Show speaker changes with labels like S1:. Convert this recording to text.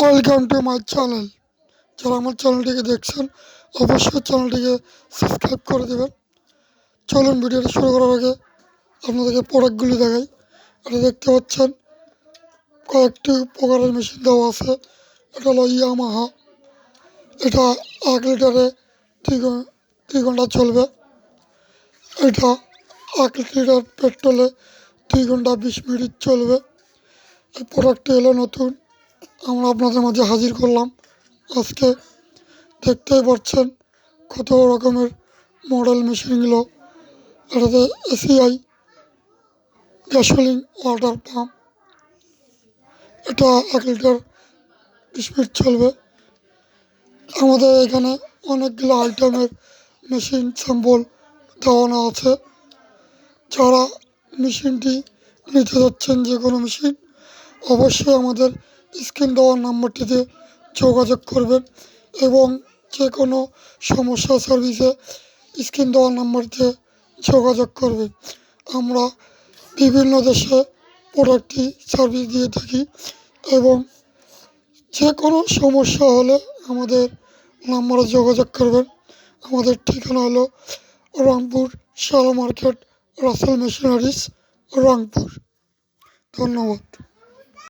S1: Welcome to my channel যারা আমার চ্যানেলটিকে দেখছেন, অবশ্যই চ্যানেলটিকে সাবস্ক্রাইব করে দেবেন। চলুন ভিডিওটা শুরু করার আগে আপনাদেরকে প্রোডাক্টগুলি দেখাই। এটা দেখতে পাচ্ছেন, কয়েকটি প্রকারের মেশিন দেওয়া আছে। এটা হলো ইয়ামাহা এটা এক লিটারে দুই ঘণ্টা চলবে। এটা এক লিটার পেট্রোলে দুই ঘণ্টা বিশ মিনিট চলবে। এই প্রোডাক্টটি এলো নতুন। আমরা আপনাদের মাঝে হাজির করলাম। আজকে দেখতেই পাচ্ছেন কত রকমের মডেল মেশিনগুলো এটাতে এসিআই গ্যাসোলিন ওয়াটার পাম্প এটা এক লিটার স্পিড চলবে। আমাদের এখানে অনেকগুলো আইটেমের মেশিন স্যাম্পল দেওয়ানো আছে। যারা মেশিনটি নিতে যাচ্ছেন যে কোনো মেশিন অবশ্যই আমাদের স্ক্রিন দেওয়ার নাম্বারটিতে যোগাযোগ করবেন এবং যে কোনো সমস্যা সার্ভিসে স্ক্রিন দেওয়ার নাম্বারটিতে যোগাযোগ করবেন। আমরা বিভিন্ন দেশে প্রোডাক্টটি সার্ভিস দিয়ে থাকি এবং যে কোনো সমস্যা হলে আমাদের নাম্বারে যোগাযোগ করবেন। আমাদের ঠিকানা হলো রংপুর শালা মার্কেট, রাসেল মেশিনারিজ রংপুর ধন্যবাদ।